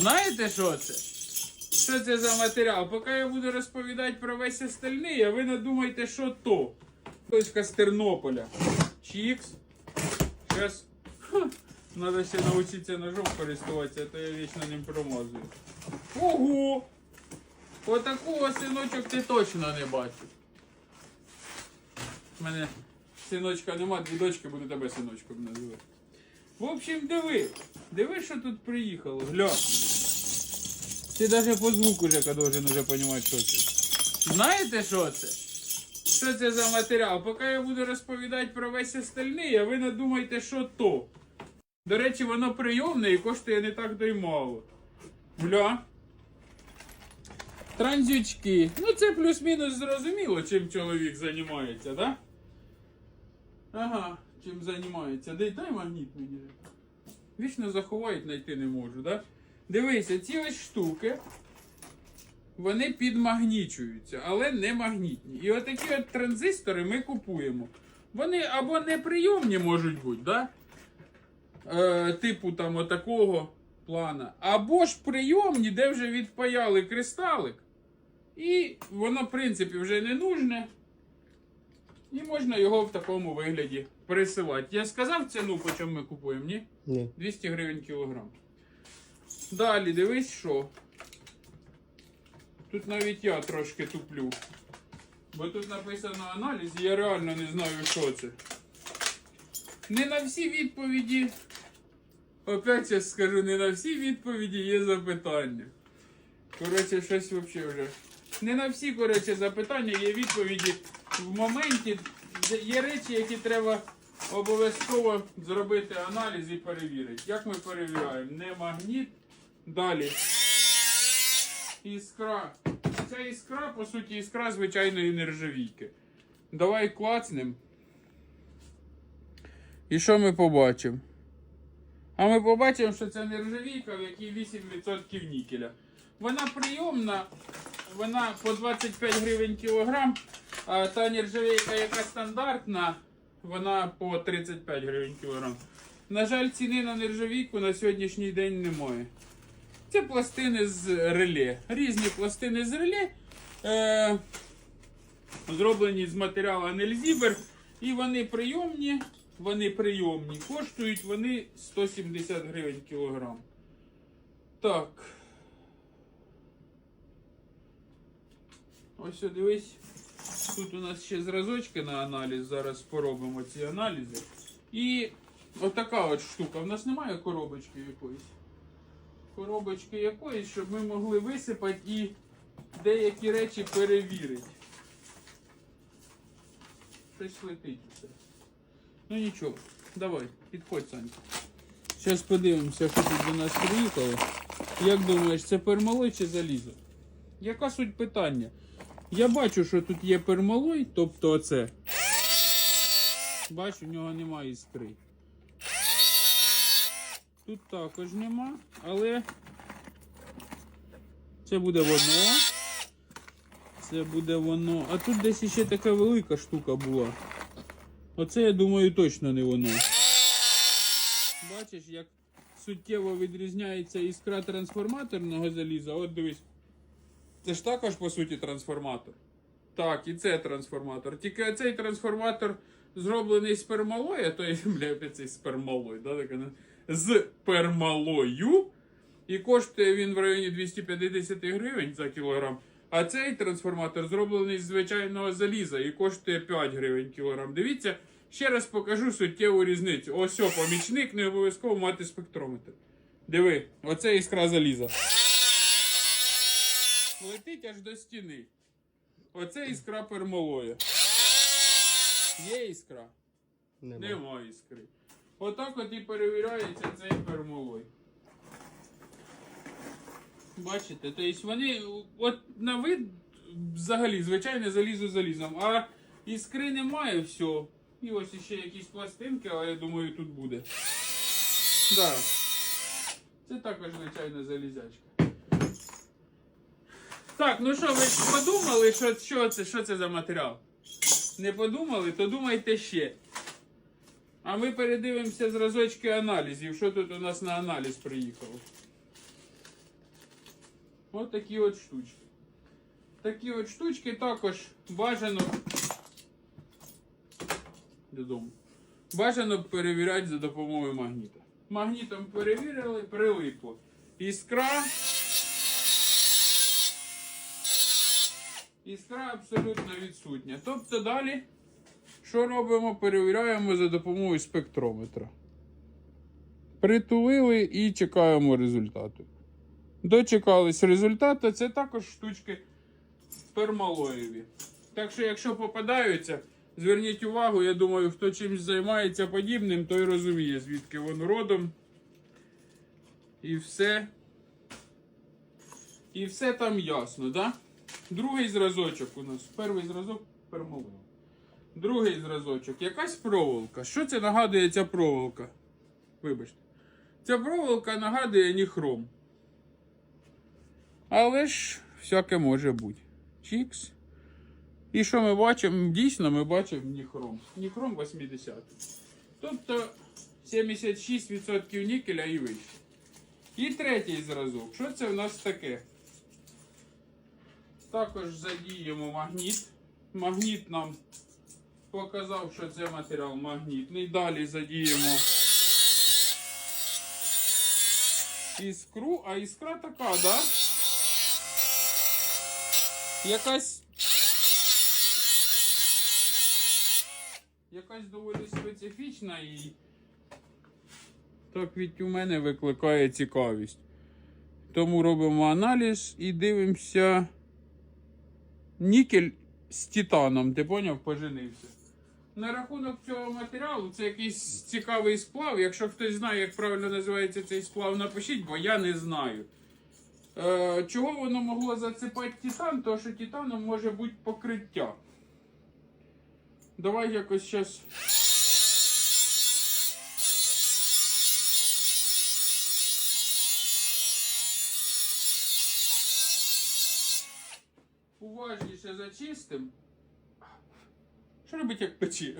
Знаєте, що це? Що це за матеріал? Поки я буду розповідати про весь остальний, а ви надумайте, що то. Точка з Тернополя. Чікс. Зараз. Надо ще навчитися ножом користуватися, а то я вічно ним промазую. Ого! Отакого синочок ти точно не бачив. У мене синочка нема, дві дочки буду тебе синочком називати. В общем, диви. Диви, що тут приїхало. Гля. Ти навіть по звуку вже должен уже розуміти, що це. Знаєте, що це? Що це за матеріал? Поки я буду розповідати про весь остальний, а ви надумайте, що то. До речі, воно прийомне і коштує не так то й мало. Транзючки. Ну це плюс-мінус зрозуміло, чим чоловік займається, так? Ага, чим займається. Дай, дай магніт мені. Вічно заховають, знайти не можу, да? Дивися, ці ось штуки, вони підмагнічуються, але не магнітні. І отакі от транзистори ми купуємо. Вони або неприйомні можуть бути, да? Е, типу там отакого плана. Або ж прийомні, де вже відпаяли кристалик. І воно, в принципі, вже не нужне. І можна його в такому вигляді присилати. Я сказав ціну, по чому ми купуємо, ні? Ні. 200 гривень кілограм. Далі, дивись що. Тут навіть я трошки туплю. Бо тут написано аналіз, і я реально не знаю, що це. Не на всі відповіді. Опять я скажу, не на всі відповіді є запитання. Коротше, щось взагалі вже. Не на всі, коротше, запитання є відповіді в моменті. Є речі, які треба обов'язково зробити аналіз і перевірити. Як ми перевіряємо? Не магніт. Далі. Іскра. Ця іскра, по суті, іскра звичайної нержавійки. Давай клацнем. І що ми побачимо? А ми побачимо, що це нержавійка, в якій 8% нікеля. Вона прийомна, вона по 25 гривень кілограм, а та нержавійка, яка стандартна, вона по 35 гривень кілограм. На жаль, ціни на нержавійку на сьогоднішній день немає. Це пластини з реле. Різні пластини з реле. Е, зроблені з матеріалу Нельзібер. І вони прийомні. Вони прийомні. Коштують вони 170 гривень кілограм. Так. Ось дивись. Тут у нас ще зразочки на аналіз. Зараз поробимо ці аналізи. І отака от штука. В нас немає коробочки якоїсь. Коробочки якоїсь, щоб ми могли висипати і деякі речі перевірити. Щось летить усе. Ну нічого, давай, підходь, Санька. Зараз подивимося, що тут до нас приїхало. Як думаєш, це пермалой чи залізо? Яка суть питання? Я бачу, що тут є пермалой, тобто оце. Бачу, в нього немає іскри. Тут також нема, але це буде воно. Це буде воно. А тут десь ще така велика штука була. Оце, я думаю, точно не воно. Бачиш, як суттєво відрізняється іскра трансформаторного заліза. От дивись. Це ж також, по суті, трансформатор. Так, і це трансформатор. Тільки цей трансформатор зроблений з пермалоя, то бля, цей з пермалой, да, таке, не? з пермалою. І коштує він в районі 250 гривень за кілограм. А цей трансформатор зроблений з звичайного заліза і коштує 5 гривень кілограм. Дивіться, ще раз покажу суттєву різницю. Ось о, помічник, не обов'язково мати спектрометр. Диви, оце іскра заліза. Летить аж до стіни. Оце іскра пермалоя. Є іскра? Нема. Нема іскри. Отак от і перевіряється цей пермолой. Бачите, тобто вони от на вид взагалі звичайне залізо залізом, а іскри немає все. І ось ще якісь пластинки, але я думаю, тут буде. Да. Це також звичайна залізячка. Так, ну що, ви подумали, що, що, це, що це за матеріал? Не подумали, то думайте ще. А ми передивимося зразочки аналізів. Що тут у нас на аналіз приїхало? Ось такі от штучки. Такі от штучки також бажано додому. Бажано перевіряти за допомогою магніта. Магнітом перевірили, прилипло. Іскра. Іскра абсолютно відсутня. Тобто далі, що робимо? Перевіряємо за допомогою спектрометра. Притулили і чекаємо результату. Дочекались результату, це також штучки пермалоєві. Так що, якщо попадаються, зверніть увагу, я думаю, хто чимось займається подібним, той розуміє, звідки воно родом. І все. І все там ясно, да? Другий зразочок у нас. Перший зразок пермалоєвий. Другий зразочок. Якась проволока. Що це нагадує ця проволока? Вибачте. Ця проволока нагадує ніхром. Але ж всяке може бути. Чікс. І що ми бачимо? Дійсно, ми бачимо ніхром. Ніхром 80. Тобто 76% нікеля і вище. І третій зразок. Що це в нас таке? Також задіємо магніт. Магніт нам показав, що це матеріал магнітний. Далі задіємо іскру, а іскра така, да? Якась. Якась доволі специфічна і так від у мене викликає цікавість. Тому робимо аналіз і дивимося. Нікель з титаном, ти поняв, поженився. На рахунок цього матеріалу це якийсь цікавий сплав. Якщо хтось знає, як правильно називається цей сплав, напишіть, бо я не знаю. Е, чого воно могло зацепати титан? Тому що титаном може бути покриття. Давай якось зараз. Уважніше зачистим. Що робить як печі?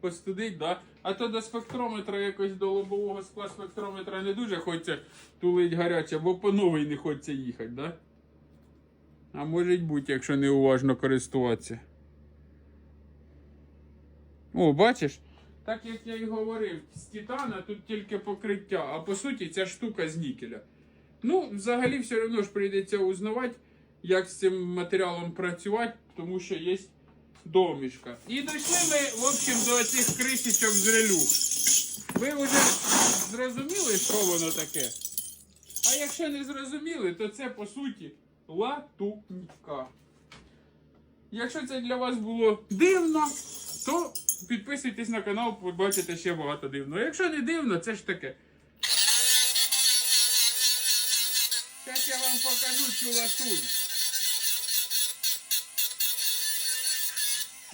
Постудить, да? А то до спектрометра якось до лобового скла спектрометра не дуже хочеться тулить гаряче, бо по новій не хочеться їхати, да? А може бути, якщо неуважно користуватися. О, бачиш? Так як я й говорив, з титана тут тільки покриття, а по суті ця штука з нікеля. Ну, взагалі, все одно ж прийдеться узнавати, як з цим матеріалом працювати, тому що є домішка. І дійшли ми, в общем, до цих кришечок з релюх. Ви вже зрозуміли, що воно таке? А якщо не зрозуміли, то це по суті латунька. Якщо це для вас було дивно, то підписуйтесь на канал, побачите ще багато дивного. Якщо не дивно, це ж таке. Зараз я вам покажу цю латунь.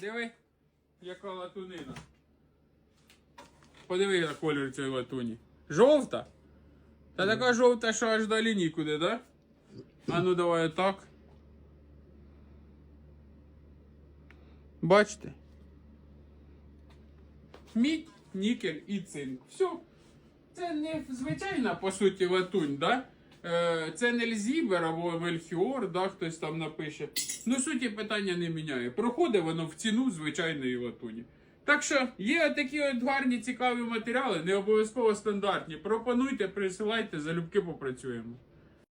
Диви, яка латунина. Подиви на колір цієї латуні. Жовта? Та така жовта, що аж далі нікуди, да? А ну давай так. Бачите? Мідь, нікель і цинк. Все. Це не звичайна, по суті, латунь, да? Е, Це не Льзібер або Вельхіор, да, хтось там напише. Ну, суті питання не міняє. Проходить воно в ціну звичайної латуні. Так що є такі от гарні цікаві матеріали, не обов'язково стандартні. Пропонуйте, присилайте, залюбки попрацюємо.